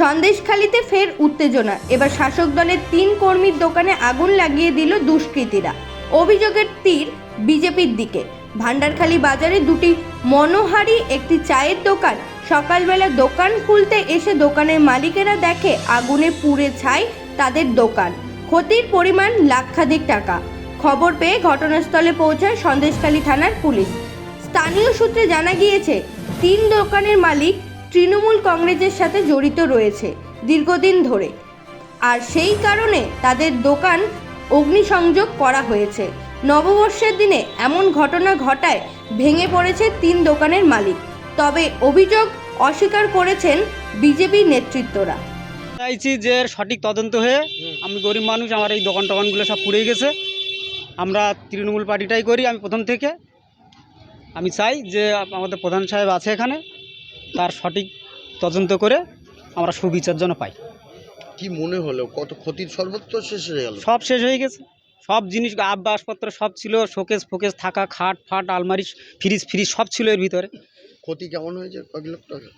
সন্দেশখালিতে ফের উত্তেজনা। এবার শাসক দলের তিন কর্মীর দোকানে আগুন লাগিয়ে দিল দুষ্কৃতীরা। অভিযোগের তীর বিজেপির দিকে। ভান্ডারখালী বাজারে দুটি মনোহারি, একটি চায়ের দোকান। সকালবেলা দোকান খুলতে এসে দোকানের মালিকেরা দেখে আগুনে পুড়ে ছাই তাদের দোকান। ক্ষতির পরিমাণ লাক্ষাধিক টাকা। খবর পেয়ে ঘটনাস্থলে পৌঁছায় সন্দেশখালী থানার পুলিশ। স্থানীয় সূত্রে জানা গিয়েছে, তিন দোকানের মালিক তৃণমূল কংগ্রেসের সাথে জড়িত রয়েছে দীর্ঘদিন ধরে। আর সেই কারণে তাদের দোকান অগ্নিসংযোগ করা হয়েছে। নববর্ষের দিনে এমন ঘটনা ঘটায় ভেঙে পড়েছে তিন দোকানের মালিক। তবে অভিযোগ অস্বীকার করেছেন বিজেপি নেতৃত্বরা। চাইছি যে সঠিক তদন্ত হয়ে আমি গরিব মানুষ, আমার এই দোকান টোকানগুলো সব পুড়ে গেছে। আমরা তৃণমূল পার্টিটাই করি, আমি প্রথম থেকে। আমি চাই যে আমাদের প্রধান সাহেব আছে এখানে। তার সঠিক তদন্ত করে আমরা সুবিচার জন্য পাই। কি মনে হলো? কত ক্ষতির সর্বত্র শেষ হয়ে গেল? সব শেষ হয়ে গেছে। সব জিনিস আব্বাসপত্র সব ছিল শোকেস ফোকেস থাকা খাট ফাট আলমারি ফ্রিজ ফ্রিজ সব ছিল এর ভিতরে। ক্ষতি কেমন হয়েছে কয়েক লক্ষ টাকা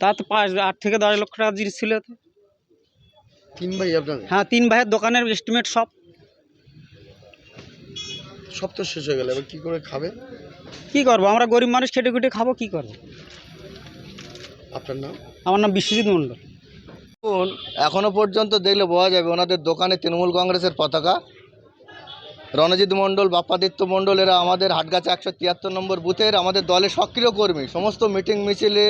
তা তো পাঁচ আট থেকে দশ লক্ষ টাকা জিনিস ছিল এতে। তিন ভাই আপনাদের? হ্যাঁ তিন ভাইয়ের দোকানের এস্টিমেট সব। সব তো শেষ হয়ে গেল। এবার কী করে খাবে? কি করব? আমরা গরিব মানুষ খেটে খুটে খাব কি করব? আপনার নাম? আমার নাম বিশ্বজিৎ মণ্ডল। দেখুন এখনও পর্যন্ত দেখলে বোঝা যাবে ওনাদের দোকানে তৃণমূল কংগ্রেসের পতাকা। রণজিৎ মণ্ডল বাপ্পাদিত্য মণ্ডল এরা আমাদের হাটগাছা একশো তিয়াত্তর নম্বর বুথের আমাদের দলের সক্রিয় কর্মী। সমস্ত মিটিং মিছিলে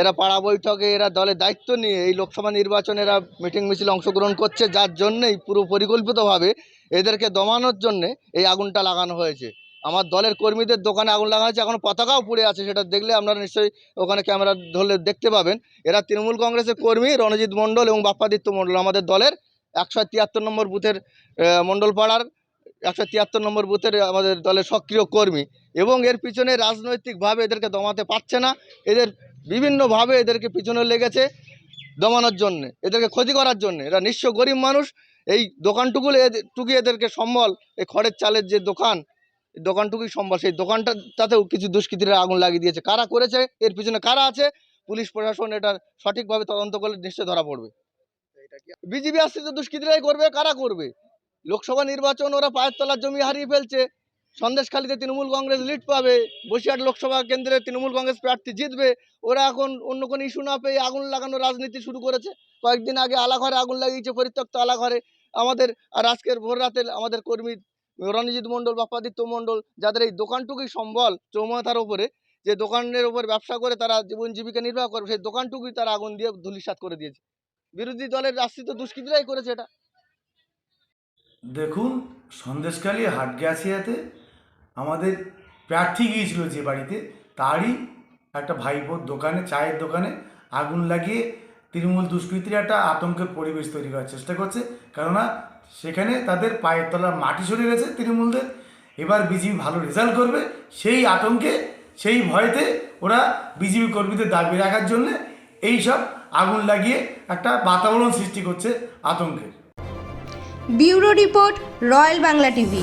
এরা পাড়া বৈঠকে এরা দলের দায়িত্ব নিয়ে এই লোকসভা নির্বাচনে এরা মিটিং মিছিলে অংশগ্রহণ করছে যার জন্যেই পুরো পরিকল্পিতভাবে এদেরকে দমানোর জন্যে এই আগুনটা লাগানো হয়েছে। আমার দলের কর্মীদের দোকানে আগুন লাগানো হয়েছে। এখন পতাকাও পুড়ে আছে, সেটা দেখলে আপনারা নিশ্চয়ই ওখানে ক্যামেরা ধরলে দেখতে পাবেন। এরা তৃণমূল কংগ্রেসের কর্মী, রণজিৎ মণ্ডল এবং বাপ্পাদিত্য মণ্ডল। আমাদের দলের একশো তিয়াত্তর নম্বর বুথের মণ্ডল পাড়ার একশো তিয়াত্তর নম্বর বুথের আমাদের দলের সক্রিয় কর্মী। এবং এর পিছনে রাজনৈতিকভাবে এদেরকে দমাতে পারছে না। এদের বিভিন্নভাবে এদেরকে পিছনে লেগেছে দমানোর জন্যে, এদেরকে ক্ষতি করার জন্যে। এরা নিঃস্ব গরিব মানুষ। এই দোকানটুকু টুকু এদেরকে সম্বল, এই খড়ের চালের যে দোকান দোকানটুকুই সম্ভব। সেই দোকানটা তাতেও কিছু দুষ্কৃতীরা আগুন লাগিয়ে দিয়েছে। কারা করেছে, এর পিছনে কারা আছে, পুলিশ প্রশাসন এটা সঠিকভাবে তদন্ত করলে নিশ্চয় ধরা পড়বে। বিজেপি আশ্রিত দুষ্কৃতীরাই করবে, কারা করবে? লোকসভা নির্বাচন, ওরা পায়ের তলার জমি হারিয়ে ফেলছে। সন্দেশখালীতে তৃণমূল কংগ্রেস লিড পাবে। বসিরহাট লোকসভা কেন্দ্রে তৃণমূল কংগ্রেস প্রার্থী জিতবে। ওরা এখন অন্য কোনো ইস্যু না পেয়ে আগুন লাগানো রাজনীতি শুরু করেছে। কয়েকদিন আগে আলাঘরে আগুন লাগিয়েছে পরিত্যক্ত আলাঘরে। আমাদের আর আজকের ভোর রাতে আমাদের কর্মী রণজিৎ মণ্ডল, বাপ্পাদিত্য মণ্ডল যাদের এই দোকানটুকুই সম্বল চৌমাথার ওপরে, যে দোকানের ওপর ব্যবসা করে তারা জীবন জীবিকা নির্বাহ করে, সেই দোকানটুকুই তারা আগুন দিয়ে ধুলিসাৎ করে দিয়েছে। বিরোধী দলের আশ্রিত দুষ্কৃতীরাই করেছে এটা। দেখুন, সন্দেশখালী হাটগ্যাসিয়াতে আমাদের প্রার্থী গিয়েছিল যে বাড়িতে, তারই একটা ভাইপোর দোকানে, চায়ের দোকানে আগুন লাগিয়ে তৃণমূল দুষ্কৃতীরা একটা আতঙ্কের পরিবেশ তৈরি করার চেষ্টা করছে। কেননা সেখানে তাদের পায়ের তলার মাটি সরে গেছে তৃণমূলদের। এবার বিজেপি ভালো রেজাল্ট করবে। সেই আতঙ্কে, সেই ভয়তে ওরা বিজেপি কর্মীদের দাবি রাখার জন্যে এই সব আগুন লাগিয়ে একটা বাতাবরণ সৃষ্টি করছে আতঙ্কের। Bureau report royal Bangla TV.